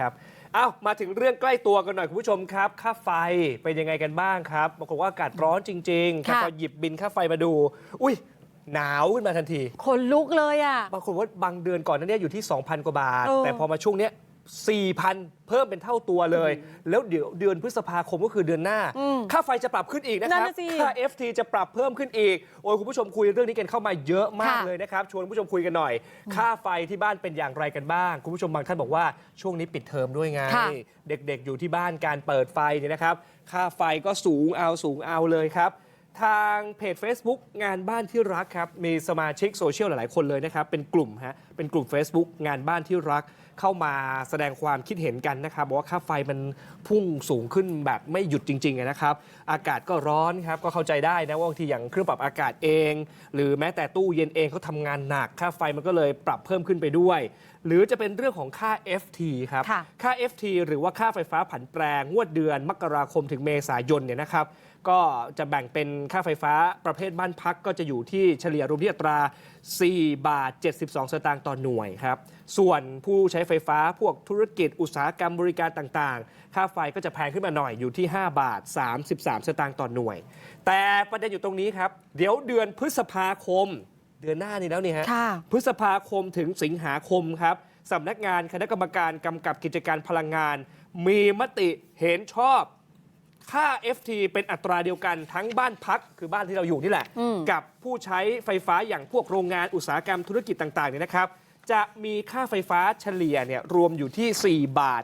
ครับเอ้ามาถึงเรื่องใกล้ตัวกันหน่อยคุณผู้ชมครับ ค่าไฟเป็นยังไงกันบ้างครับบางคนว่าอากาศร้อนจริงๆแต่ค่ะพอหยิบบินค่าไฟมาดู อุ้ยหนาวขึ้นมาทันที คนลุกเลยอะ บางคนว่าบางเดือนก่อนหนั้นเนี่ยอยู่ที่ 2,000 กว่าบาทเออแต่พอมาช่วงเนี้ย 4,000 เพิ่มเป็นเท่าตัวเลย แล้วเดี๋ยวเดือนพฤษภาคมก็คือเดือนหน้าอืมค่าไฟจะปรับขึ้นอีกนะคนั่รันบ น่ะสิ ค่า FT จะปรับเพิ่มขึ้นอีก โอ้ยคุณผู้ชมคุยเรื่องนี้กันเข้ามาเยอะมากค่ะเลยนะครับ ชวนคุณผู้ชมคุยกันหน่อย ค่าไฟที่บ้านเป็นอย่างไรกันบ้าง คุณผู้ชมบางท่านบอกว่าช่วงนี้ปิดเทอมด้วยไง ค่ะ เด็กๆอยู่ที่บ้านการเปิดไฟเนี่ยนะครับ ค่าไฟก็สูงเอาสูงเอาเลยครับ ทางเพจ Facebook งานบ้านที่รักครับ มีสมาชิกโซเชียลหลาย ๆ คนเลยนะครับ เป็นกลุ่มฮะ เป็นกลุ่ม Facebook งานบ้านที่รักเข้ามาแสดงความคิดเห็นกันนะครับบอกว่าค่าไฟมันพุ่งสูงขึ้นแบบไม่หยุดจริงๆอะนะครับ อากาศก็ร้อนครับก็เข้าใจได้นะว่าบางทีอย่างเครื่องปรับอากาศเอง หรือแม้แต่ตู้เย็นเองเขาทำงานหนัก ค่าไฟมันก็เลยปรับเพิ่มขึ้นไปด้วย หรือจะเป็นเรื่องของค่า FT ครับค่ะ ค่า FT หรือว่าค่าไฟฟ้าผันแปรงวดเดือนมกราคมถึงเมษายนเนี่ยนะครับ ก็จะแบ่งเป็นค่าไฟฟ้าประเภทบ้านพักก็จะอยู่ที่เฉลี่ยรวมที่อัตรา 4 บาท 72 สตางค์ต่อหน่วยครับ ส่วนผู้ใช้ไฟฟ้าพวกธุรกิจอุตสาหกรรมบริการต่างๆ ค่าไฟก็จะแพงขึ้นมาหน่อยอยู่ที่ 5 บาท 33 สตางค์ต่อหน่วย แต่ประเด็นอยู่ตรงนี้ครับ เดี๋ยวเดือนพฤษภาคม เดือนหน้านี้แล้วนี่ฮะ ค่ะพฤษภาคมถึงสิงหาคมครับสำนักงานคณะกรรมการกำกับกิจการพลังงาน มีมติเห็นชอบ ค่า FT เป็นอัตราเดียวกันทั้งบ้านพักคือบ้านที่เราอยู่นี่แหละอืมกับผู้ใช้ไฟฟ้าอย่างพวกโรงงานอุตสาหกรรมธุรกิจต่างๆเนี่ยนะครับ จะมีค่าไฟฟ้าเฉลี่ยเนี่ยรวมอยู่ที่ 4 บาท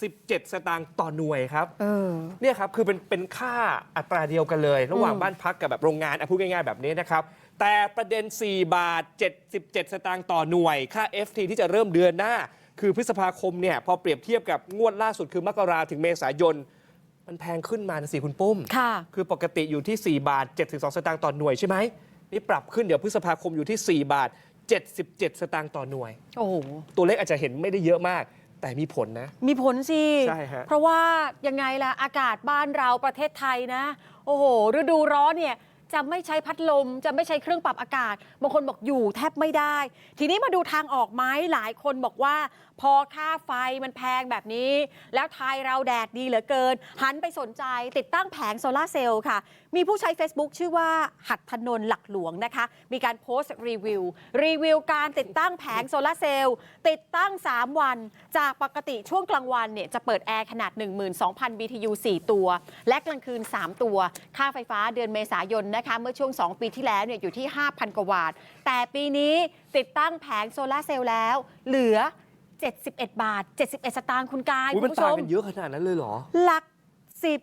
77 สตางค์ต่อหน่วยครับเออเนี่ยครับคือเป็นเป็นค่าอัตราเดียวกันเลย ระหว่างอืมบ้านพักกับแบบโรงงานอะพูดง่ายๆแบบนี้นะครับ แต่ประเด็น 4 บาท 77 สตางค์ต่อหน่วย ค่า FT ที่จะเริ่มเดือนหน้า คือพฤษภาคมเนี่ยพอเปรียบเทียบกับงวดล่าสุดคือมกราถึงเมษายน มันแพงขึ้นมานะสิคุณปุ้ม ค่ะ คือปกติอยู่ที่ 4 บาท 72 สตางค์ต่อหน่วยใช่ไหม นี่ปรับขึ้นเดี๋ยวพฤษภาคมอยู่ที่ 4 บาท 77 สตางค์ต่อหน่วย โอ้โห ตัวเลขอาจจะเห็นไม่ได้เยอะมาก แต่มีผลนะ มีผลสิ ใช่ฮะ เพราะว่ายังไงล่ะ อากาศบ้านเราประเทศไทยนะ โอ้โห ฤดูร้อนเนี่ย จะไม่ใช้พัดลม จะไม่ใช้เครื่องปรับอากาศ บางคนบอกอยู่แทบไม่ได้ ทีนี้มาดูทางออกไหมหลายคนบอกว่า พอค่าไฟมันแพงแบบนี้ แล้วไทยเราแดดดีเหลือเกิน หันไปสนใจติดตั้งแผงโซลาเซลล์ค่ะ มีผู้ใช้ Facebook ชื่อว่าหัดถนนหลักหลวงนะคะ มีการโพสต์รีวิว รีวิวการติดตั้งแผงโซลาเซลล์ติดตั้ง 3 วัน จากปกติช่วงกลางวันเนี่ยจะเปิดแอร์ขนาด 12,000 BTU 4 ตัว และกลางคืน 3 ตัว ค่าไฟฟ้าเดือนเมษายนนะคะเมื่อช่วง 2 ปีที่แล้วเนี่ยอยู่ที่ 5,000 กว่าบาทแต่ปีนี้ติดตั้งแผงโซลาร์เซลล์แล้ว เหลือ 71 บาท 71 สตางค์คุณกาย อุ๊ยคุมันณผู้ชต่างม กันเยอะขนาดนั้นเลยเหรอ หลักสิบ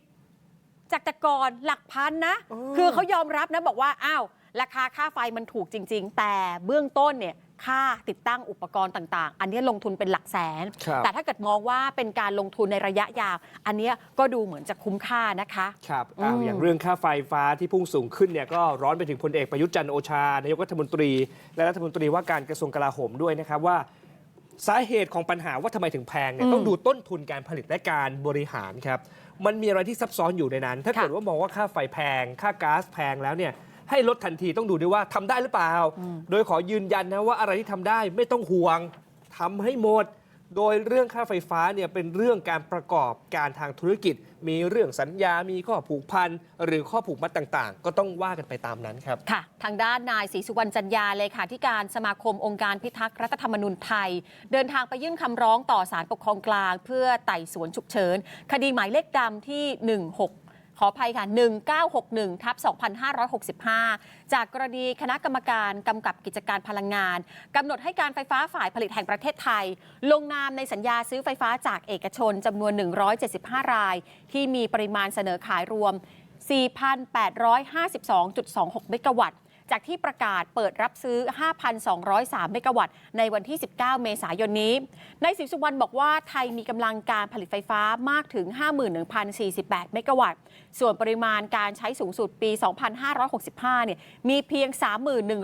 จากแต่ก่อนหลักพันนะ เออ คือเขายอมรับนะบอกว่า อ้าว ราคาค่าไฟมันถูกจริง ๆ แต่เบื้องต้นเนี่ย ค่าติดตั้งอุปกรณ์ต่าง ๆ อันนี้ลงทุนเป็นหลักแสนครับแต่ถ้าเกิดมองว่าเป็นการลงทุนในระยะยาว อันเนี้ยก็ดูเหมือนจะคุ้มค่านะคะครับอ้าวอืมอย่างเรื่องค่าไฟฟ้าที่พุ่งสูงขึ้นเนี่ยก็ร้อนไปถึงพลเอกประยุทธ์จันทร์โอชานายกรัฐมนตรี และรัฐมนตรีว่าการกระทรวงกลาโหมด้วยนะครับว่าสาเหตุของปัญหาว่าทำไมถึงแพงเนี่ยอืมต้องดูต้นทุนการผลิตและการบริหารครับ มันมีอะไรที่ซับซ้อนอยู่ในนั้น ถ้าค่ะเกิดว่ามองว่าค่าไฟแพง ค่าก๊าซแพงแล้วเนี่ย ให้ลดทันทีต้องดูด้วยว่าทำได้หรือเปล่า โดยขอยืนยันนะว่าอะไรที่ทำได้ไม่ต้องห่วงทำให้หมด โดยเรื่องค่าไฟฟ้าเนี่ยเป็นเรื่องการประกอบการทางธุรกิจ มีเรื่องสัญญา มีข้อผูกพัน หรือข้อผูกมัดต่างๆ ก็ต้องว่ากันไปตามนั้นครับ ค่ะ ทางด้านนายศรีสุวรรณจันยาเลยค่ะที่การสมาคมองค์การพิทักษ์รัฐธรรมนูญไทย เดินทางไปยื่นคำร้องต่อศาลปกครองกลาง เพื่อไต่สวนฉุกเฉินคดีหมายเลขดำที่ 16 ขออภัยค่ะ 1961ทับ2565 จากกรณีคณะกรรมการกำกับกิจการพลังงานกำหนดให้การไฟฟ้าฝ่ายผลิตแห่งประเทศไทย ลงนามในสัญญาซื้อไฟฟ้าจากเอกชนจำนวน 175 ราย ที่มีปริมาณเสนอขายรวม 4,852.26 เมกะวัตต์ จากที่ประกาศเปิดรับซื้อ 5,203 เมกะวัตต์ ในวันที่ 19 เมษายนนี้ นายศรีสุวรรณบอกว่าไทยมีกำลังการผลิตไฟฟ้ามากถึง 51,048 เมกะวัตต์ ส่วนปริมาณการใช้สูงสุดปี 2565 เนี่ย มีเพียง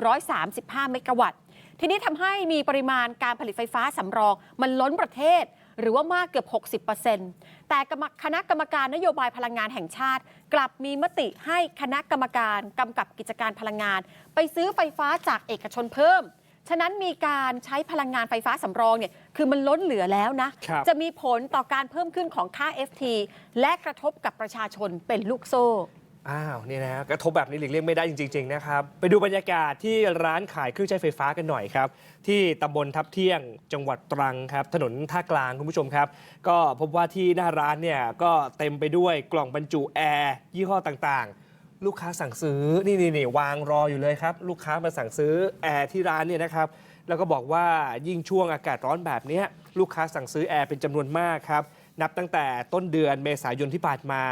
31,135 เมกะวัตต์ ทีนี้ทำให้มีปริมาณการผลิตไฟฟ้าสำรองมันล้นประเทศ หรือว่ามากเกือบ 60%แต่กรรมคณะกรรมการนโยบายพลังงานแห่งชาติ กลับมีมติให้คณะกรรมการกำกับกิจการพลังงาน ไปซื้อไฟฟ้าจากเอกชนเพิ่ม ฉะนั้นมีการใช้พลังงานไฟฟ้าสำรองเนี่ยคือมันล้นเหลือแล้วนะครับจะมีผลต่อการเพิ่มขึ้นของค่า FT และกระทบกับประชาชนเป็นลูกโซ่ อ้าวนี่นะกระทบแบบนี้หลีกเลี่ยงไม่ได้จริงๆนะครับ ไปดูบรรยากาศที่ร้านขายเครื่องใช้ไฟฟ้ากันหน่อยครับ ที่ตำบลทับเที่ยงจังหวัดตรังครับ ถนนท่ากลางคุณผู้ชมครับ ก็พบว่าที่หน้าร้านเนี่ยก็เต็มไปด้วยกล่องบรรจุแอร์ยี่ห้อต่างๆ ลูกค้าสั่งซื้อนี่นี่นี่วางรออยู่เลยครับ ลูกค้ามาสั่งซื้อแอร์ที่ร้านเนี่ยนะครับแล้วก็บอกว่ายิ่งช่วงอากาศร้อนแบบนี้ลูกค้าสั่งซื้อแอร์เป็นจำนวนมากครับนับตั้งแต่ต้นเดือนเมษายนที่ผ่านมา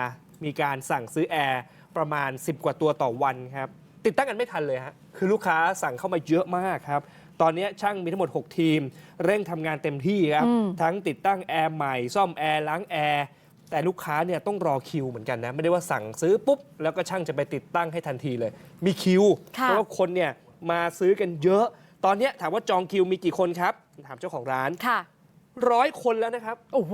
มีการสั่งซื้อแอร์ ประมาณ 10 กว่าตัวต่อวันครับ ติดตั้งกันไม่ทันเลยฮะคือลูกค้าสั่งเข้ามาเยอะมากครับ ตอนนี้ช่างมีทั้งหมด 6 ทีม เร่งทำงานเต็มที่ครับอืมทั้งติดตั้งแอร์ใหม่ ซ่อมแอร์ล้างแอร์แต่ลูกค้าเนี่ยต้องรอคิวเหมือนกันนะ ไม่ได้ว่าสั่งซื้อปุ๊บ แล้วก็ช่างจะไปติดตั้งให้ทันทีเลย มีคิวค่ะเพราะว่าคนเนี่ยมาซื้อกันเยอะ ตอนเนี้ยถามว่าจองคิวมีกี่คนครับ ถามเจ้าของร้านค่ะ ร้อยคนแล้วนะครับ โอ้โห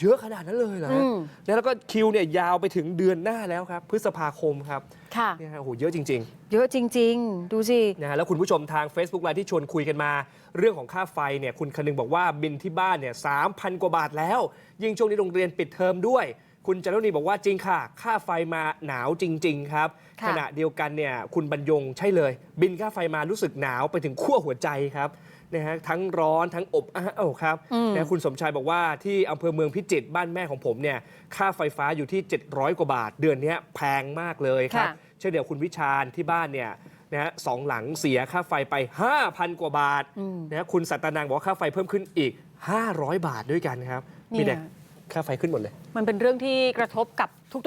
เยอะขนาดนั้นเลยเหรออืฮะมแล้วก็คิวเนี่ยยาวไปถึงเดือนหน้าแล้วครับ พฤษภาคมครับค่ะ เนี่ยฮะโอ้โหเยอะจริงเยอะจริง ๆ ดูสิๆนะฮะแล้วคุณผู้ชมทาง Facebook ไลน์ที่ชวนคุยกันมา เรื่องของค่าไฟเนี่ยคุณคนึงบอกว่าบินที่บ้านเนี่ยสามพันกว่าบาทแล้ว ยิ่งช่วงนี้โรงเรียนปิดเทอมด้วย คุณจารุณีบอกว่าจริงค่ะ ค่าไฟมาหนาวจริง ๆ ครับ ค่ะ ขณะเดียวกันเนี่ยคุณบรรยงใช่เลย บินค่าไฟมารู้สึกหนาวไปถึงขั้วหัวใจครับ นะฮะทั้งร้อนทั้งอบอ้าวครับอืมนะคุณสมชายบอกว่าที่อำเภอเมืองพิจิตรบ้านแม่ของผมเนี่ยค่าไฟฟ้าอยู่ที่ 700 กว่าบาท เดือนเนี้ยแพงมากเลยครับค่ะ เช่นเดียวคุณวิชาญที่บ้านเนี่ยนะฮะสองหลังเสียค่าไฟไป 5,000 กว่าบาทอืมนะฮะคุณสัตนังบอกว่าค่าไฟเพิ่มขึ้นอีก 500 บาทด้วยกันครับเนี่ยมีแต่ค่าไฟขึ้นหมดเลย มันเป็นเรื่องที่กระทบกับทุก